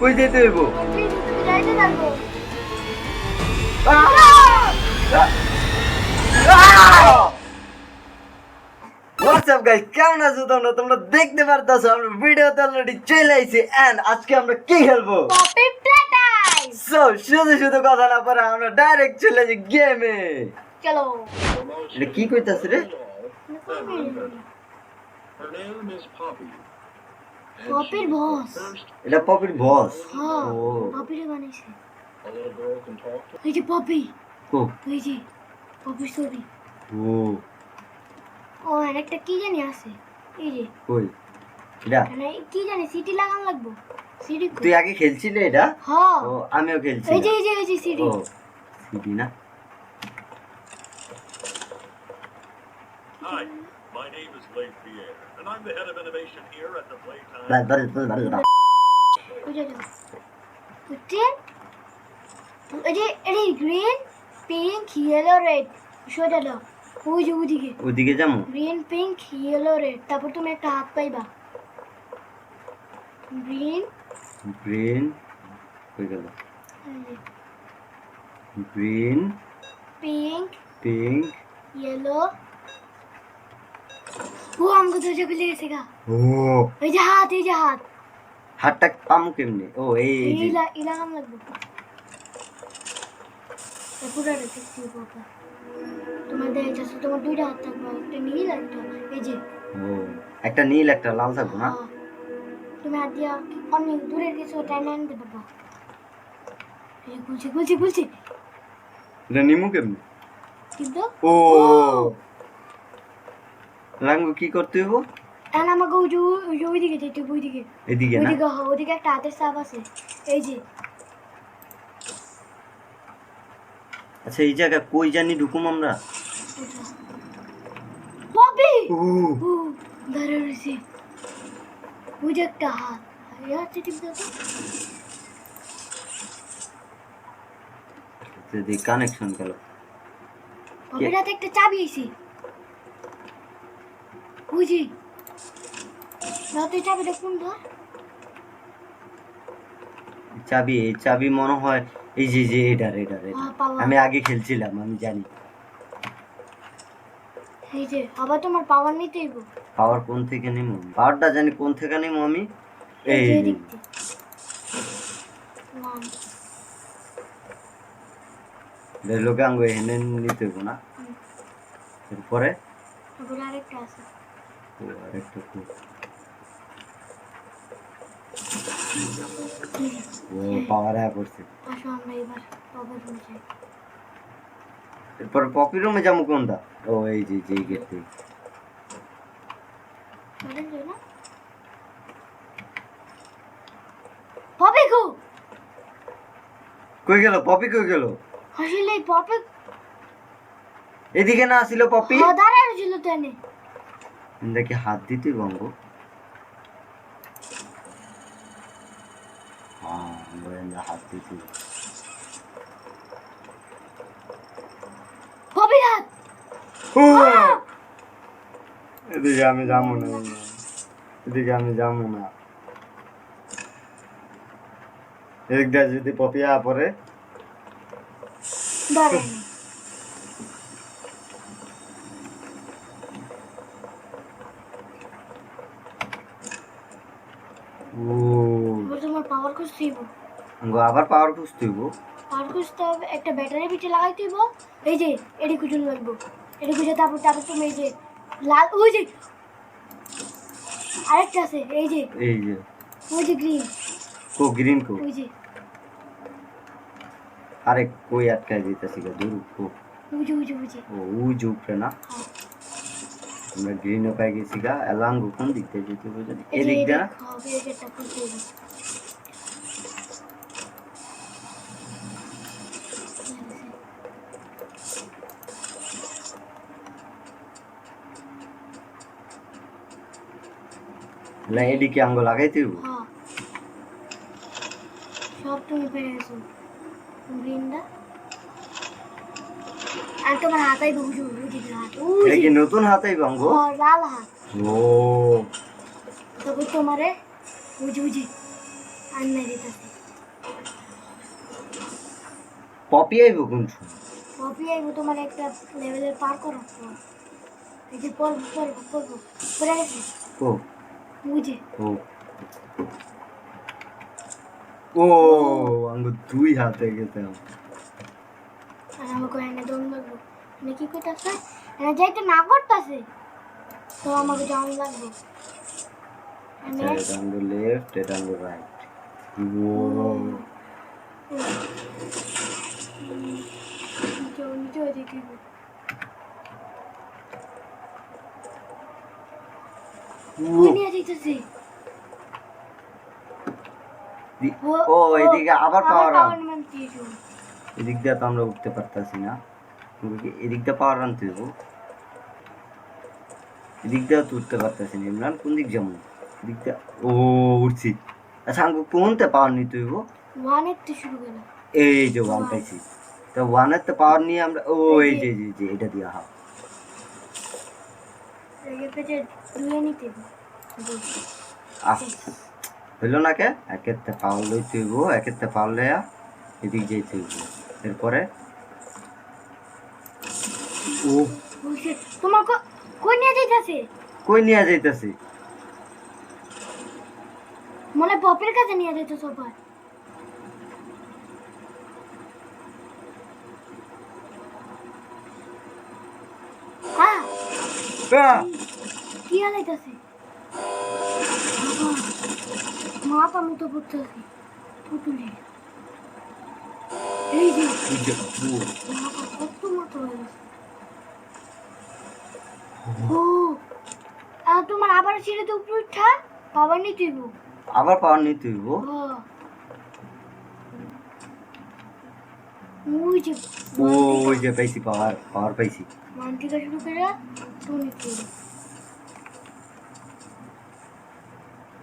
কই যেতে হইব? হোয়াটসঅ্যাপ গাইস কেমন আছো তোমরা? তোমরা দেখতে পারতাছো আমরা ভিডিওতে অলরেডি চলে আইছি এন্ড আজকে আমরা কি খেলব? সো শুধু শুধু কথা না পরে আমরা ডাইরেক্ট চলে যাই গেমে চলো। কি কইতাছ রে? Her name is Poppy. পপির বস এটা পপির বস হ্যাঁ ও। পপিরে বানাইছে to এই যে পপি কো এই যে পপির ছবি ও। ও আর একটা কি জানি আছে? এই যে। কই? এটা? মানে কি জানি সিটি লাগান লাগবো। সিটি তুই আগে খেলছিলে এটা? হ্যাঁ। ও আমিও খেলছি এই যে এই যে এই যে সিটি। ও সিডি না। Hi, my name is Blake Pierre, and I'm the head of innovation here at the Playtime. Green pink yellow red সোজা দাও ওই যে ওইদিকে ওদিকে যাব গ্রিন পিঙ্ক ইয়েলো রেড তারপর তুমি একটা হাত পাইবা গ্রিন গ্রিন কই গেল গ্রিন পিঙ্ক পিঙ্ক ইয়েলো ও আমাকে যে খুলে গেছে গা। ও। এই যে হাত এই যে হাত। হাতটা পামু কেমনে? ও এই এই যে ইলা ইলাকাম লাগবে। পুরো বাবা তোমার দেখা যাচ্ছে তোমার দুইটা হাত থাকবে একটা নীল একটা এই যে। ও একটা নীল একটা লাল থাকব না? হ্যাঁ। তুমি হাত দিয়া অনেক দূরের কিছু টাইম আনতে পারবা। এই যে বলছি বলছি বলছি এটা নিমু কেমনে? কিন্তু? ও। লাঙ্গু কি করতে হইব? এখন আমাকে ওই যে ওই ওইদিকে যেতে হবে, ওইদিকে। এদিকে না? ওইদিকে ওইদিকে একটা হাতের সাপ আছে। এই যে। আচ্ছা এই জায়গা কই জানি ঢুকুম আমরা? ববি! ও দাঁড়া রয়েছে। ওই যে একটা হাত এই হাতটা টিপ দাও। যদি কানেকশন গেল। ববির হাতে একটা চাবি আছে চাবিটা কোন চাবি এই চাবি মনে হয় এই যে যে এটার এটার এটা। আমি আগে খেলছিলাম আমি জানি। এই যে আবার তোমার পাওয়ার নিতে হইব। পাওয়ার কোন থেকে নেব পাওয়ারটা জানি কোন থেকে নেব আমি? এই আঙ্গ এনে নিতে হইব না। এরপরে? আরেকটা আছে। খুব ও পাওয়ার আয়া করছে এরপর পপি রুমে যাব কোনটা? ও এই যে যে গেট থেকে। পপি কই গেল? পপি কই গেল? আসলে পপি এদিকে না আসিল পপি দাঁড়ায় ছিল তেনে দিতে গঙ্গ। হ্যাঁ গোয়েন্দা হাত দিতে পপি হাত এদিকে আমি যাব না। এদিকে আমি যাব না। এদিক দিয়ে যদি পপিয়া পরে দাঁড়ায় ও এবার তোমার পাওয়ার খুঁজতে হইব আঙ্গো আবার পাওয়ার খুঁজতে হইব পাওয়ার খুঁজতে হবে একটা ব্যাটারি পিঠে লাগাইতে হইব এই যে এডি খুঁজুন লাগবো। এডি খুঁজে তারপর তারপর তুমি এই যে লাল ওই যে আরেকটা আছে এই যে এই যে। ওই যে গ্রিন কো গ্রিন কো? ওই যে। আরে কই আটকায় দিতেছি গো দূর কো? ওই যে ওই যে ওই যে। ও উ জুপরে না? হ্যাঁ। আমরা গ্রিনও পাই গেছি গা এলাঙ্গো কোন দিক থেকে যেতে হবে জানি? এই যে এদিক দিয়ে? না এদিক আঙ্গো লাগাইতে হইব হ্যাঁ সব তুমি পেরে গেছো গ্রিনটা আর তোমার হাতাই বুঝু বুঝি হাত এটা কি নতুন হাতেই বাঙ্গো হ্যাঁ, লাল হাত ও তারপর তোমারে বুঝি বুঝি আমি মেরে দিতেছি পপি আইব কোন পপি আইবো তোমার একটা লেভেলের পার করো এই যে পড়ব পড়ব পড়ব পড়ে গেছে ও বুঝে ও ও আঙ্গু দুই হাতে গেছে আর আমাকে এনে দম লাগবো মানে কি করতেছে এনে যাইতে না করতেছে তো আমাকে দম লাগবে এটা আঙ্গু লেফট এটা আঙ্গু রাইট ও নিচে নিচে দেখি ও নিয়ে এদিকে আবার পাওয়ার দিয়েছ। এদিক দিয়ে তো আমরা উঠতে পারতাছি না। এদিক দিয়ে পাওয়ার আনতে হইব এদিক দিয়ে তো উঠতে পারতাছি না। ইমরান কোন দিক যাব? এদিক দিয়ে ও উঠছি। আচ্ছা আঙ্গু কোনতে পাওয়ার শুরু করল এই যে ওয়ান পাইছি। তো ওয়ানের তো পাওয়ার নিয়ে আমরা ও এই যে। যে, এটা দিয়া হা পেটে ধুয়ে নিতে আহ হইল না কে? একেতে পাওয়ার লইতে হইব একেতে পাওয়ার লইয়া এদিক যাইতে হইব এরপরে? ও তোমার কই নিয়ে যাইতেছে? কই নিয়ে যাইতাছি? মনে পপের কাছে নিয়ে যেত সবার হ্যাঁ। আহ! কি হালাইতেছে মাথা মতো পড়তেছে পুতুলে। এই যে কত মতো হয়ে গেছে। ও তোমার আবার ছেড়ে তো উপরে উঠা বাবা নিতে হইব। আবার পাওয়ার নিতে হইব। ওই যে ও ওই যে পাইছি পাওয়ার পাওয়ার পাইছি। মান শুরু করে তো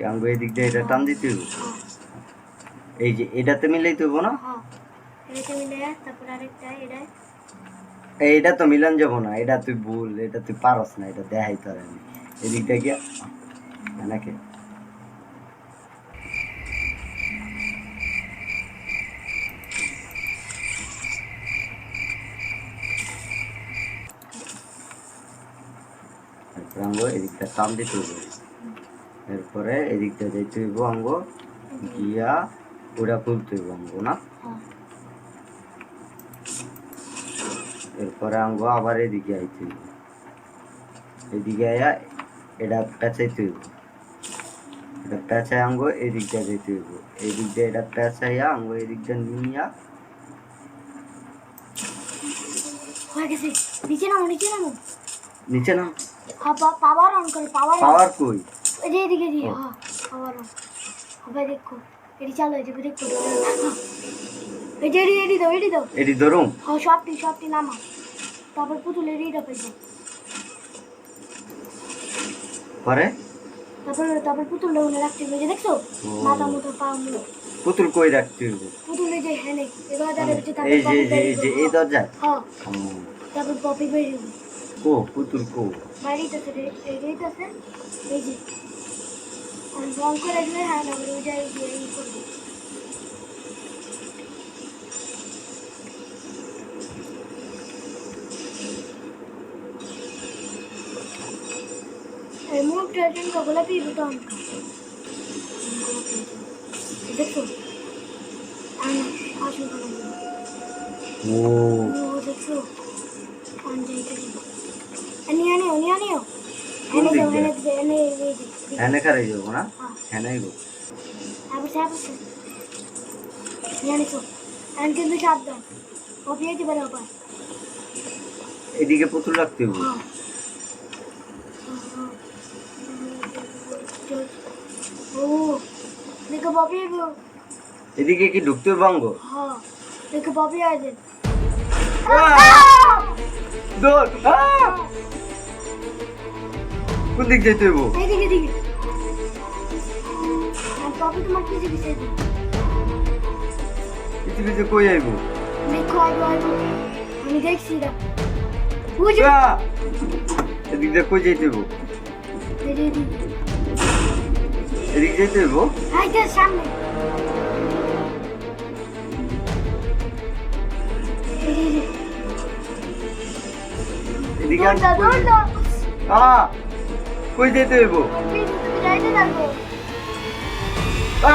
আঙ্গু এই দিক দিয়ে এটা টান দিতে হইব। এই যে এটাতে মিলাইতে হইব না? হ্যাঁ এটা তো মিলান যাব না এটা তুই ভুল এটা তুই পারস না এটা দেখাই তোর আমি। এদিক দিয়ে গিয়া নাকি? এদিকটা টান দিতে হইব। এরপরে এদিকটা যাইতে হইব আঙ্গো গিয়া ওটা খুলতে হইব আঙ্গো না? এরপরে আঙ্গো আবার এদিকে আইতে হইব এদিকে আয়া এটা পেঁচাইতে হইব এটা পেঁচায় আঙ্গো এদিকটা যেতে হইব এদিক দিয়ে এটা পেঁচাইয়া আঙ্গো এদিকটা নিয়া নিচে নামো নিচে নামো। নিচে না হ্যাঁ পাওয়ার অন করো পাওয়ার পাওয়ার কই? এদিকে দিয়ে হ্যাঁ হবে দেখো এটি চালু হয়ে দেখো। হ্যাঁ। যে দাও এডি দাও। এটি ধরুম হ্যাঁ সবটি সবটি নামা তারপর পুতুল এডিটা পেয়ে যাও পরে? তারপর তারপর পুতুল মনে রাখতে হবে যে দেখছ। মাথা মতো পা পুতুল কই রাখতে হইব পুতুল এই যে হ্যাঁ এবার দাঁড়িয়ে হচ্ছে তারপর এই যে এই যে এই যে বেরিয়ে হ্যাঁ তারপর পপি বেরিয়ে কো পুতুল কো বাড়িতেছে রেডিতেছে এই যে আমি বল করে দিলে হ্যাঁ না ওই যে এই যে এই করব এই মুখটা কিন্তু গোলাপি বুতন দেখো আমি আসুন হ্যানে খারাই যাব না? হ্যাঁ। হ্যানে আইব আবার সাপ আছে জানিস আমি কিন্তু সাবধান। কপি যেতে পারে ওপার এদিকে পুতুল রাখতে হ্যাঁ। ববি এদিকে কি ঢুকতে হ্যাঁ দেখো ববি আছে দৌড় কোন দিক যেতে হইব? আমি তোমার পৃথিবী চাই পৃথিবীতে কই আইব? দেখো আইব আইব। আমি দেখছি না বুঝো এদিক দিয়ে কই যাইতে হইব? এদিক যাইতে হইব? আইতে সামনে। এদিকে আ! কই যাইতে হইব? তুমি যাইতে থাকো আর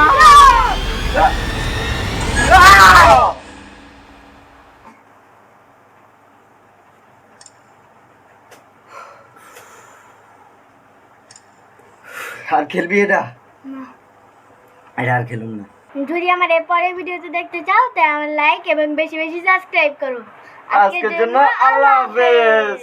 খেলবি এটা? না। এটা আর খেলুম না। যদি আমার পরের ভিডিওতে দেখতে চাও তাই আমার লাইক এবং বেশি বেশি সাবস্ক্রাইব করো। আজকের জন্য আল্লাহ হাফেজ।